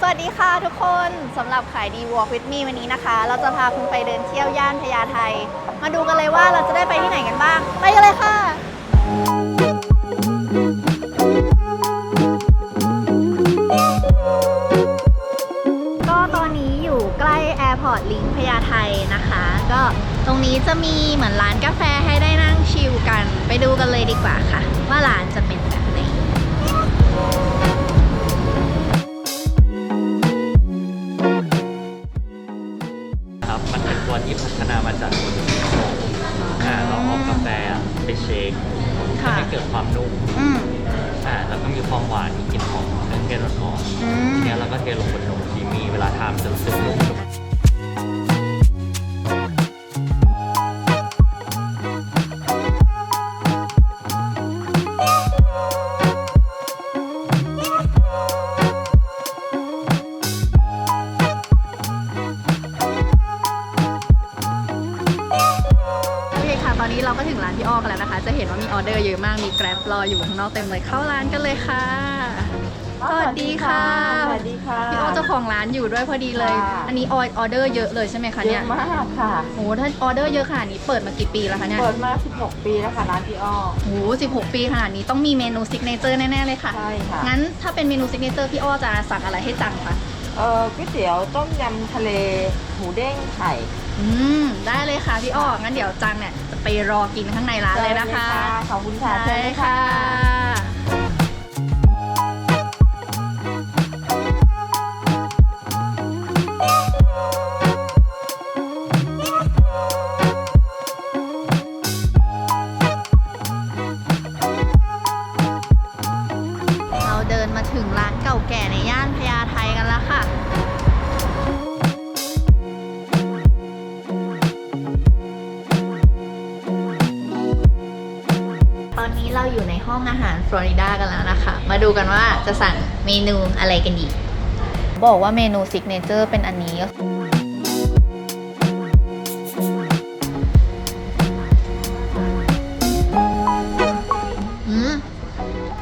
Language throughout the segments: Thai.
สวัสดีค่ะทุกคนสำหรับขายดี Walk with me วันนี้นะคะ เราจะพาคุณไปเดินเที่ยวย่านพญาไทมาดูกันเลยว่าเราจะได้ไปที่ไหนกันบ้าง ไปกันเลยค่ะ ก็ตอนนี้อยู่ใกล้ Airport Link พญาไทนะคะ ก็ตรงนี้จะมีเหมือนร้านกาแฟให้ได้นั่งชิลกัน ไปดูกันเลยดีกว่าค่ะ ว่าร้านจะเป็น ตัวที่พัฒนามาจากคนสิงคโปร์อ่าเราเอากาแฟไปเชคค่ะ ให้เกิดความนุ่มอืมอ่าแล้วก็มีความหวานมีกลิ่นหอมเครื่องเทศอ่อนอืมๆเนี่ยเราก็เทลงบนนมที่มีเวลาทานจะรู้สึกนุ่ม คค่ะ ตอนนี้เราก็ถึงร้านพี่อ้อกันแล้วนะคะ จะเห็นว่ามีออเดอร์เยอะมาก มีแกร็บรออยู่ข้างนอกเต็มเลย เข้าร้านกันเลยค่ะ สวัสดีค่ะ สวัสดีค่ะพี่อ้อเจ้าของร้านอยู่ด้วยพอดีเลย ค่ะ อันนี้ออเดอร์เยอะเลยใช่ไหมคะเยเนี่ยอะมากค่ะโอ้โหถ้าออเดอร์เยอะขนาดนี้เปิดมากี่ปีแล้วคะเนี่ยเปิดมา 16 ปีแล้วค่ะร้านพี่อ้อโอ้โห16ปีขนาดนี้ต้องมีเมนูซิกเนเจอร์แน่ๆเลยค่ะ ใช่ค่ะงั้นถ้าเป็นเมนูซิกเนเจอร์พี่อ้อจะสั่งอะไรให้จังคะ เออก๋วยเตี๋ยวต้มยำทะเลหมูเด้งไข่ อืมได้เลยค่ะพี่อ้องั้นเดี๋ยวจังเนี่ยจะไปรอกินข้างในร้านเลยนะคะขอบคุณค่ะเชิใช่ญเลยค่ะ เดินมาถึงร้านเก่าแก่ในย่านพญาไทกันแล้วค่ะตอนนี้เราอยู่ในห้องอาหารฟลอริดากันแล้วนะคะ มาดูกันว่าจะสั่งเมนูอะไรกันดี บอกว่าเมนูซิกเนเจอร์เป็นอันนี้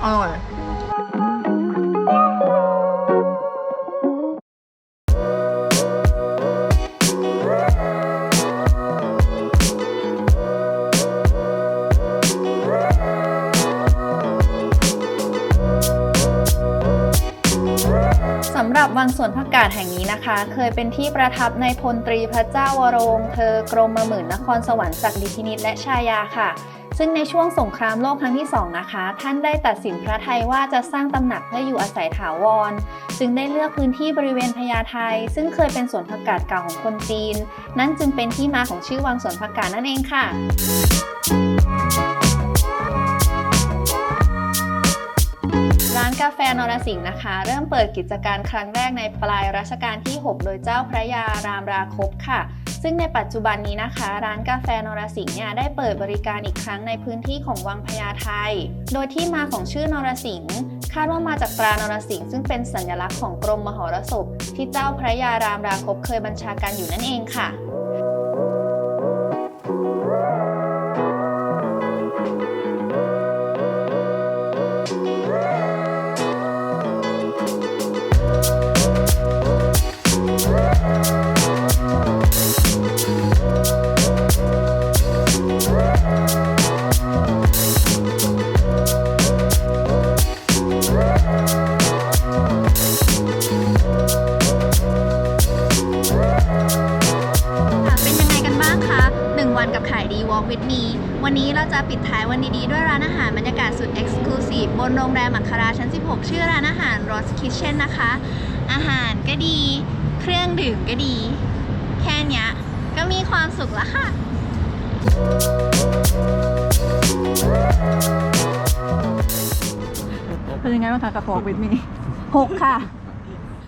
อร่อย หรับวังสวนผักกาดแห่งนี้นะคะ เคยเป็นที่ประทับในพลตรีพระเจ้าวรวงเธอกรมมหมื่นนครสวรรค์ศักดิพินิษและชายาค่ะ ซึ่งในช่วงสงครามโลกครั้งที่ 2 นะคะ ท่านได้ตัดสินพระไทยว่าจะสร้างตำหนักเพื่ออยู่อาศัยถาวร จึงได้เลือกพื้นที่บริเวณพญาไทซึ่งเคยเป็นสวนผักกาดเก่าของคนจีน นั่นจึงเป็นที่มาของชื่อวังสวนผักกาดนั่นเองค่ะ กาแฟนรสิงห์นะคะ เริ่มเปิดกิจการครั้งแรกในปลายรัชกาลที่ 6 โดยเจ้าพระยารามราคบค่ะ ซึ่งในปัจจุบันนี้นะคะ ร้านกาแฟนรสิงห์เนี่ยได้เปิดบริการอีกครั้งในพื้นที่ของวังพญาไทโดยที่มาของชื่อนรสิงห์คาดว่ามาจากตรานรสิงห์ซึ่งเป็นสัญลักษณ์ของกรมมหรสพที่เจ้าพระยารามราคบเคยบัญชาการอยู่นั่นเองค่ะค่ะ นกับขายดี Walk with me วันนี้เราจะปิดท้ายวันดีๆ ด้วยร้านอาหารบรรยากาศสุด Exclusive บนโรงแรมอัคราชั้น 16 ชื่อร้านอาหาร Ross Kitchen นะคะ อาหารก็ดี เครื่องดื่มก็ดี แค่นี้ก็มีความสุขแล้วค่ะ เป็นยังไงบ้างคะกับ Walk with me หกค่ะ